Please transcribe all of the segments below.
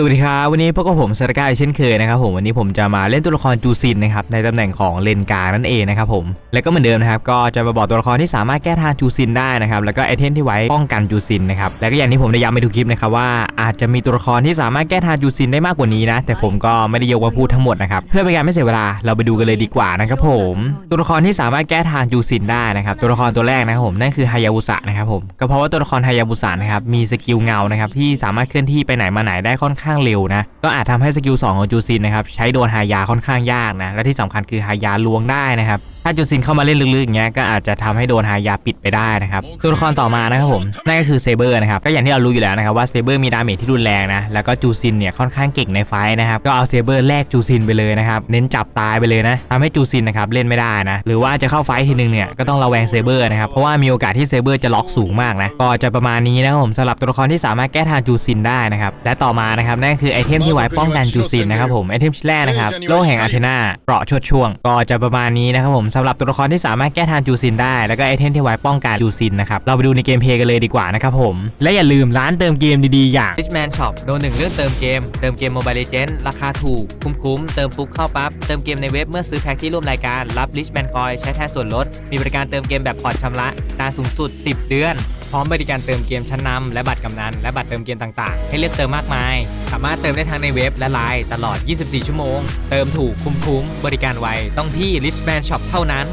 สวัสดีครับวันนี้พบกับผมสตาร์ก้าเช่นเคยนะครับผมวันนี้ผมจะมาเล่นตัวละครจูซินนะครับในตำแหน่งของเลนกานั่นเองนะครับผมและก็เหมือนเดิมนะครับก็จะมาบอกตัวละครที่สามารถแก้ทางจูซินได้นะครับแล้วก็ไอเทมที่ไว้ป้องกันจูซินนะครับแล้วก็อย่างที่ผมได้ย้ำไปทุกคลิปนะครับว่าอาจจะมีตัวละครที่สามารถแก้ทางจูซินได้มากกว่านี้นะแต่ผมก็ไม่ได้ยกมาพูดทั้งหมดนะครับเพื่อเป็นการไม่เสียเวลาเราไปดูกันเลยดีกว่านะครับผมตัวละครที่สามารถแก้ทางจูซินได้นะครับตัวละครตัวแรกนะครับผมนั่นคือฮายาบุสะนะครับผมก็เพราะว่าตัวละครฮายาบุสะนะครับมีสกิลเงานะครับที่สามารถเคลื่อนที่ไปไหนมาไหนได้ค่อนข้างางเร็วนะก็อาจทำให้สกิล2ของจูซินนะครับใช้โดนหายาค่อนข้างยากนะและที่สำคัญคือหายาลวงได้นะครับถ้าจูซินเข้ามาเล่นลึกๆอย่างเงี้ยก็อาจจะทำให้โดนฮายาปิดไปได้นะครับตัวละครต่อมานะครับผมนั่นก็คือเซเบอร์นะครับก็อย่างที่เรารู้อยู่แล้วนะครับว่าเซเบอร์มีดาเมจที่รุนแรงนะแล้วก็จูซินเนี่ยค่อนข้างเก่งในไฟท์นะครับก็เอาเซเบอร์แลกจูซินไปเลยนะครับเน้นจับตายไปเลยนะทำให้จูซินนะครับเล่นไม่ได้นะหรือว่าจะเข้าไฟท์ทีนึงเนี่ยก็ต้องระแวงเซเบอร์นะครับเพราะว่ามีโอกาสที่เซเบอร์จะล็อกสูงมากนะก็จะประมาณนี้นะครับผมสำหรับตัวละครที่สามารถแก้ทางจูซินได้นะครับและต่อมานะครับนั่นก็คือไอเทมที่ไว้ป้องกันจูซินนะครับผมไอเทมชิ้นแรกนะครับโล่แห่งอาเทนาเปราะชดช่วง ก็จะประมาณนี้นะครับผมสำหรับตัวละครที่สามารถแก้ทางจูซินได้ แล้วก็ไอเทมที่ไว้ป้องกันจูซินนะครับ เราไปดูในเกมเพลย์กันเลยดีกว่านะครับผม และอย่าลืมร้านเติมเกมดีๆ อย่าง Fishman Shop โดนหนึ่งเรื่องเติมเกม เติมเกม Mobile Legends ราคาถูก คุ้มๆ เติมปุ๊บเข้าปั๊บ เติมเกมในเว็บเมื่อซื้อแพ็คที่ร่วมรายการ รับ Richman Coin ใช้แทนส่วนลด มีบริการเติมเกมแบบผ่อนชำระนานสูงสุด 10 เดือน พร้อมบริการเติมเกมชั้นนำและบัตรกำนันและบัตรเติมเกมต่างๆ ให้เลือกเติมมากมาย สามารถเติมได้ทั้งในเว็บและไลน์ตลอด 24 ชั่วโมง เติมถูกคุ้มคุ้มบริการไวต้องที่ Richman Shop เท่านั้น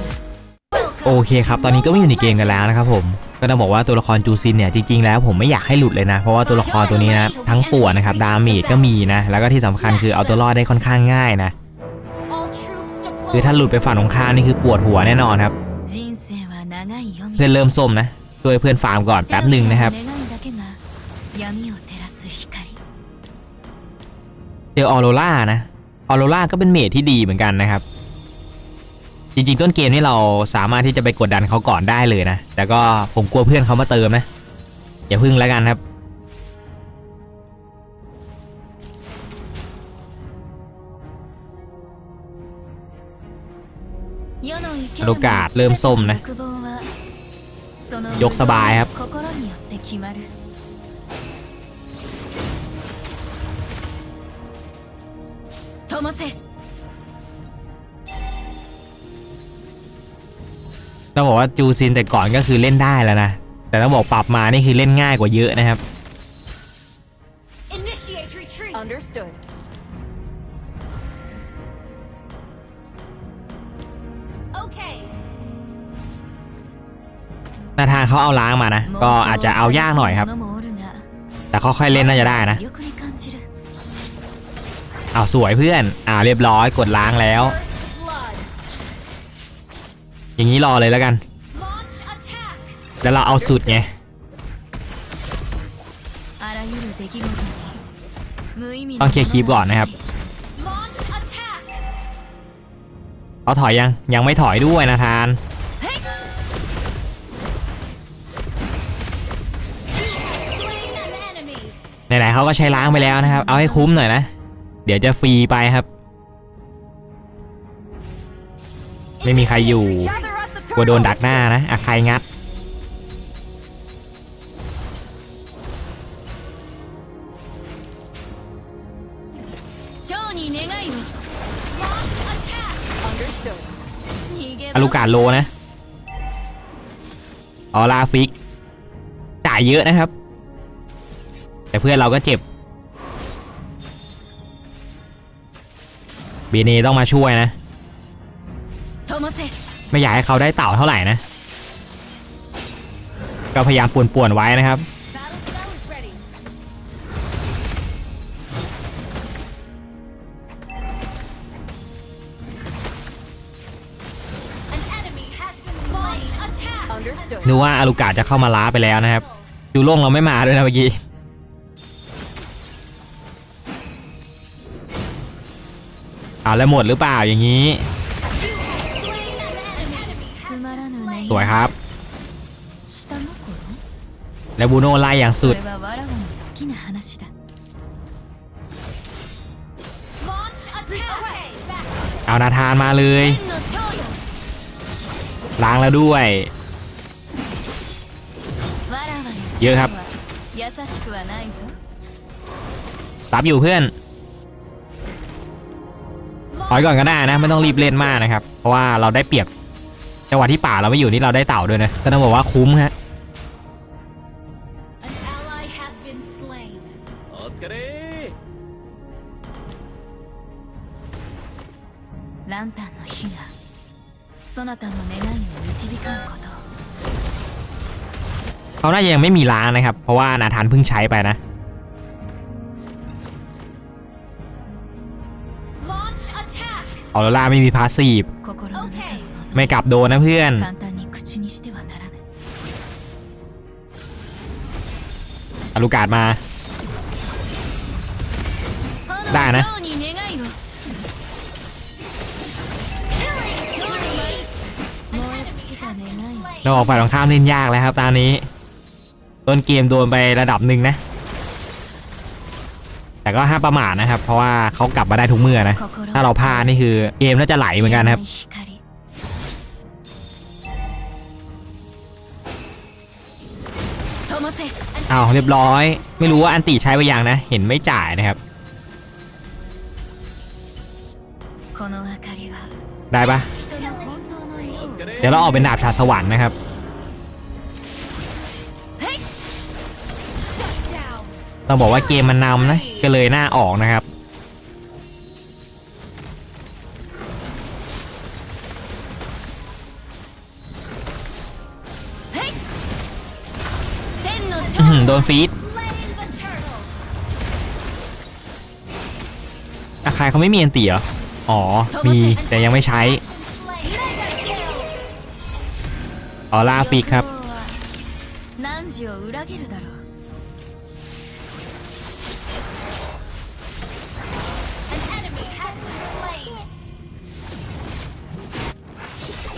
โอเคครับ ตอนนี้ก็ไม่อยู่ในเกมกันแล้วนะครับผม ก็ต้องบอกว่าตัวละครจูซินเนี่ยจริงๆแล้วผมไม่อยากให้หลุดเลยนะ เพราะว่าตัวละครตัวนี้นะทั้งปวดนะครับดาเมจก็มีนะ แล้วก็ที่สำคัญคือเอาตัวรอดได้ค่อนข้างง่ายนะ คือถ้าหลุดไปฝั่งตรงข้านี่คือปวดหัวแน่นอนครับเพื่อนเริ่มส้มนะ ช่วยเพื่อนฟาร์มก่อนแป๊บหนึ่งนะครับเจอออโรล่านะออโรล่าก็เป็นเมทที่ดีเหมือนกันนะครับ จริงๆ ต้นเกมนี่เราสามารถที่จะไปกดดันเขาก่อนได้เลยนะ แต่ก็ผมกลัวเพื่อนเขามาเติมนะอย่าพึ่งแล้วกันครับโอกาสเริ่มส้มนะ ยกสบายครับ ต้องบอกว่าจูซินแต่ก่อนก็คือเล่นได้แล้วนะ แต่ต้องบอกปรับมานี่คือเล่นง่ายกว่าเยอะนะครับ หน้าทางเขาเอาล้างมานะ ก็อาจจะเอายากหน่อยครับ แต่ค่อยๆเล่นน่าจะได้นะ เอาสวยเพื่อน อ่าเรียบร้อยกดล้างแล้ว อย่างนี้รอเลยแล้วกัน แล้วเราเอาสุดไงต้องเคลียร์คีบก่อนนะครับเขาถอยยังยังไม่ถอยด้วยนะทาน ไหนๆเขาก็ใช้ล้างไปแล้วนะครับ เอาให้คุ้มหน่อยนะ เดี๋ยวจะฟรีไปครับ ไม่มีใครอยู่กลัวโดนดักหน้านะอะใครงัด อลูกาโลนะ ออลาฟิก จ่ายเยอะนะครับ แต่เพื่อนเราก็เจ็บบีเนต้องมาช่วยนะ灯せไม่อยากให้เขาได้เต่าเท่าไหร่นะ ก็พยายามป่วนๆไว้นะครับ battle spell is ready an enemy has been launch attack Understood. นึกว่าอาลูกาจะเข้ามาล้าไปแล้วนะครับจูโล่งเราไม่มาด้วยนะเมื่อกี้ อาแล้วหมดหรือเปล่าอย่างนี้ สวยครับ แล้วบูโนไล่อย่างสุด เอานาธานมาเลยล้างแล้วด้วย เยอะครับซับอยู่เพื่อน ถอยก่อนก็ได้นะ ไม่ต้องรีบเล่นมากนะครับ เพราะว่าเราได้เปรียบจังหวะที่ป่าเราไม่อยู่นี่เราได้เต่าด้วยนะก็ต้องบอกว่าคุ้มฮะ An ally has been slain お疲れランタンの火がそなたの願いを導かんこと เขาน่าจะยังไม่มีล้างนะครับ เพราะว่านาธานเพิ่งใช้ไปนะ ออโรราไม่มีพาสซีฟไม่กลับโดนนะเพื่อนอารุกาดมา ได้นะ เราออกฝ่ายตรงข้ามเล่นยากแล้วครับตอนนี้ ต้นเกมโดนไประดับหนึ่งนะ แต่ก็ห้าประมาทนะครับ เพราะว่าเขากลับมาได้ทุกเมื่อนะ ถ้าเราพลาดนี่คือเกมน่าจะไหลเหมือนกันครับเอาเรียบร้อย ไม่รู้ว่าอันติใช้ไปยังนะ เห็นไม่จ่ายนะครับ ได้ปะเดี๋ยวเราออกเป็นดาบชาสวรรค์นะครับต้องบอกว่าเกมมันนำนะ ก็เลยหน่าออกนะครับอื้อหือโดนฟีดอาคายเขาไม่มีอันติเหรอ อ๋อ มีแต่ยังไม่ใช้ออร่าฟิกครับ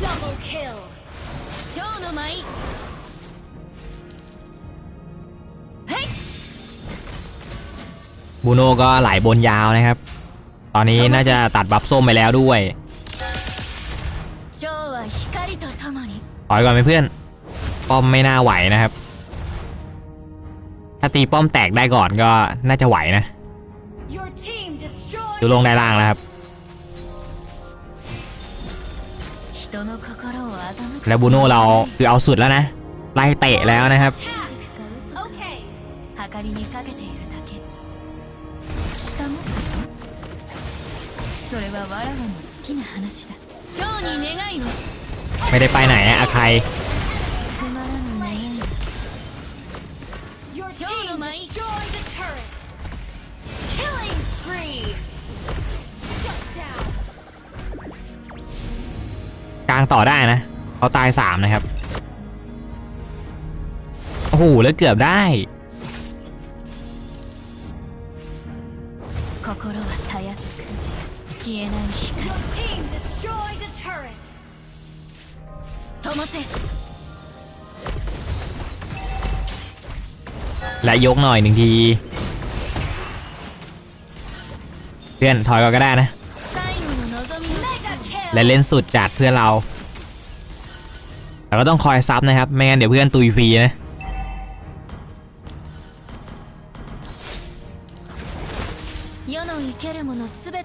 Double kill 蝶の舞へい บูโน่ก็ไหลบนยาวนะครับ ตอนนี้น่าจะตัดบัฟส้มไปแล้วด้วย 蝶は光とともに ถอยก่อนไหมเพื่อน ป้อมไม่น่าไหวนะครับ ถ้าตีป้อมแตกได้ก่อนก็น่าจะไหวนะ Your team destroyed ดูลงได้ล่างแล้วครับ แล้วบูโน่เราคือเอาสุดแล้วนะ ไล่เตะแล้วนะครับ ไม่ได้ไปไหนอะใครกลางต่อได้นะ เขาตายสามนะครับ โอ้โห แล้วเกือบได้และยกหน่อยหนึ่งที เพื่อนถอยก็ได้นะ และเล่นสุดจัดเพื่อเรา แต่ก็ต้องคอยซับนะครับ ไม่งั้นเดี๋ยวเพื่อนตุยฟรีนะ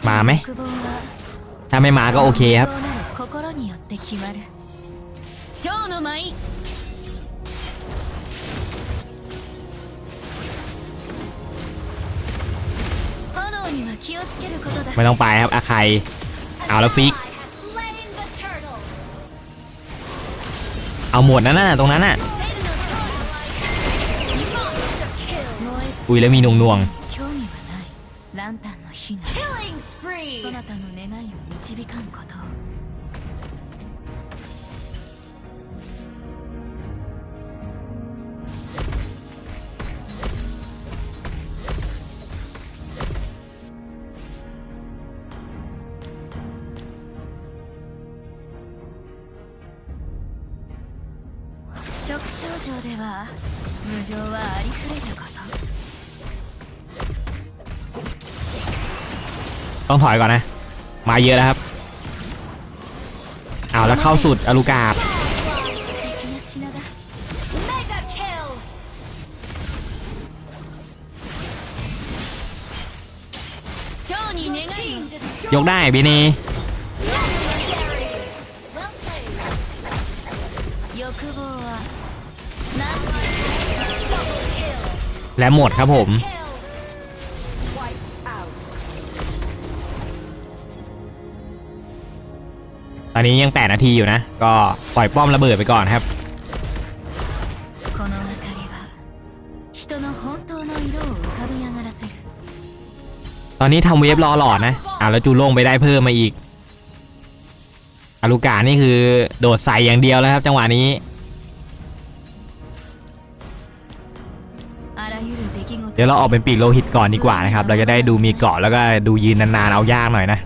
มาไหมถ้าไม่มาก็โอเคครับไม่ต้องไปครับอาใครเอาแล้วฟิก เอาหมดนั่นน่ะตรงนั้นน่ะ Monster kill. 燃え อุ้ยแล้วมีหน่วงน่วง 興味はないランタンの火が Killing spree. そなたの願いを導かんこと を 食症状では無情はありふれること ต้องถอยก่อนนะ มาเยอะแล้วครับ เอาแล้วเข้าสุดอลูกาด 敵の品だ Mega kill. に願い Team を destroyed. ยกได้เบเน Legendary. Well played. 欲望は何 Double kill. และหมดครับผม ตอนนี้ยัง 8 นาทีอยู่นะ ก็ปล่อยป้อมระเบิดไปก่อนครับตอนนี้ทำเวฟรอหลอดนะอ่าแล้วจูโล่งไปได้เพิ่มมาอีกอาลูกานี่คือโดดใส่อย่างเดียวแล้วครับ จังหวะนี้ เดี๋ยวเราออกเป็นปีกโลหิตก่อนดีกว่านะครับ เราจะได้ดูมีเกาะแล้วก็ดูยืนนานๆเอายากหน่อยนะ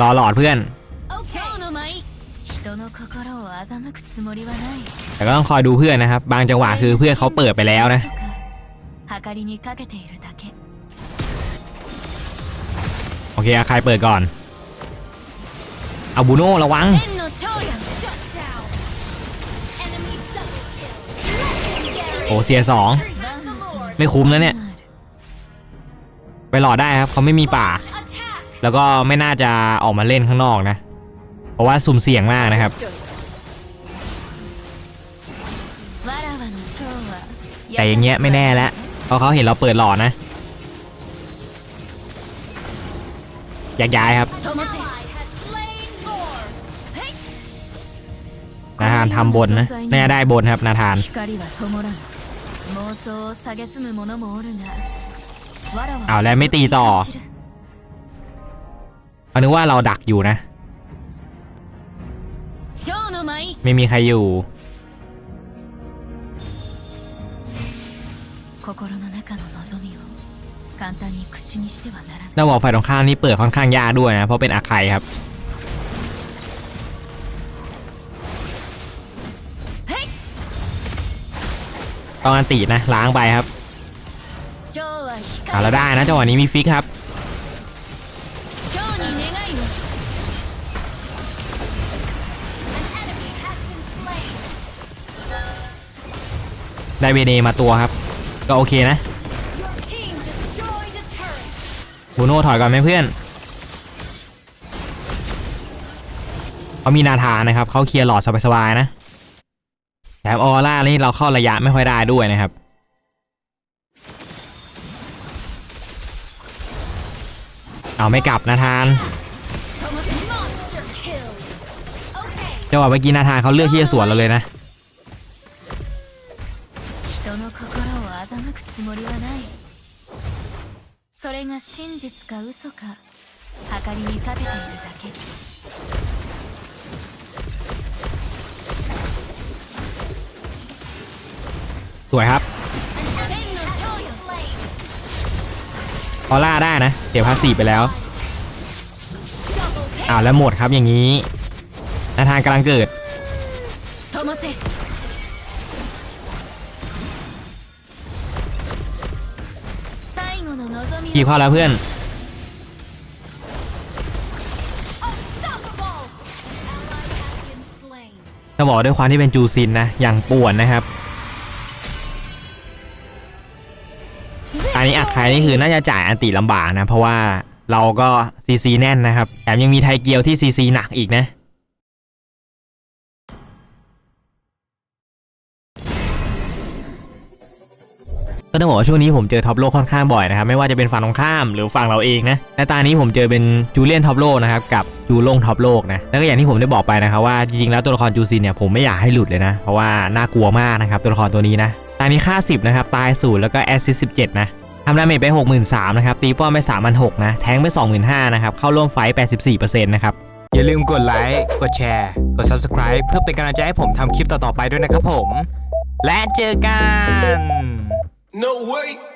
รอหลอดเพื่อนแต่ก็ต้องคอยดูเพื่อนนะครับ บางจังหวะคือเพื่อนเขาเปิดไปแล้วนะโอเคอาครเปิดก่อนอาบูโน่ระวัง โอ้เสียสองไม่คุ้มแล้วเนี่ย ไปหลอดได้ครับเขาไม่มีป่า แล้วก็ไม่น่าจะออกมาเล่นข้างนอกนะ เพราะว่าสุ่มเสี่ยงมากนะครับ แต่อย่างเงี้ยไม่แน่แล้วเพราะเขาเห็นเราเปิดหลอดนะอยากย้ายครับนาธานทำบนนะแน่ได้บนครับนาธาน 妄想を蔑む者もおるがわらは เอาแล้วไม่ตีต่อ 落ちる เขานึกว่าเราดักอยู่นะ 蝶の舞 ไม่มีใครอยู่ 心の中の望みを簡単に口にしてはならない แล้วบอกฝ่ายตรงข้ามนี่เปิดค่อนข้างยากด้วยนะ เพราะเป็นอาใครครับ ต้องอันตีนะล้างไปครับเอาแล้วได้นะจังหวะนี้มีฟิกครับได้เวเนมาตัวครับ ก็โอเคนะบูโน่ถอยก่อนไหมเพื่อนเขามีนาธานะครับเขาเคลียร์หลอดสบายๆนะ แถมออร่านี่เราเข้าระยะไม่ค่อยได้ด้วยนะครับ เอาไม่กลับนาธาน Monster kill. Okay. จังหวะเมื่อกี้นาธานเขาเลือกที่จะสวนเราเลยนะ 人の心を欺くつもりはないそれが真実か嘘か計りにかけているだけ สวยครับออล่าได้นะเสียภาษีไปแล้วอ้าวแล้วหมดครับอย่างนี้นาทางกำลังเกิดขี่ข้อแล้วเพื่อนจะบอกด้วยความที่เป็นจูซินนะ อย่างป่วนนะครับ อันนี้อักใครนี่คือน่าจะจ่ายอันติลำบากนะ เพราะว่าเราก็ซีซีแน่นนะครับแถมยังมีไทเกียวที่ซีซีหนักอีกนะก็ต้องบอกว่าช่วงนี้ผมเจอท็อปโลกค่อนข้างบ่อยนะครับ ไม่ว่าจะเป็นฝั่งตรงข้ามหรือฝั่งเราเองนะและตานี้ผมเจอเป็นจูเลียนท็อปโลกนะครับกับจูลงท็อปโลกนะแล้วก็อย่างที่ผมได้บอกไปนะครับว่าจริงๆแล้วตัวละครจูซินเนี่ยผมไม่อยากให้หลุดเลยนะ เพราะว่าน่ากลัวมากนะครับตัวละครตัวนี้นะตานี้ค่า 10 นะครับ ตายศูนย์แล้วก็แอสซิส17นะ ทำดาเมจไป 63,000นะครับ ตีป้อมไป3,600นะ แทงไป 25,000นะครับ เข้าร่วมไฟท์84%นะครับ อย่าลืมกดไลค์ กดแชร์ กด Subscribe เพื่อเป็นกำลังใจให้ผมทำคลิปต่อๆไปด้วยนะครับผม และเจอกัน No way.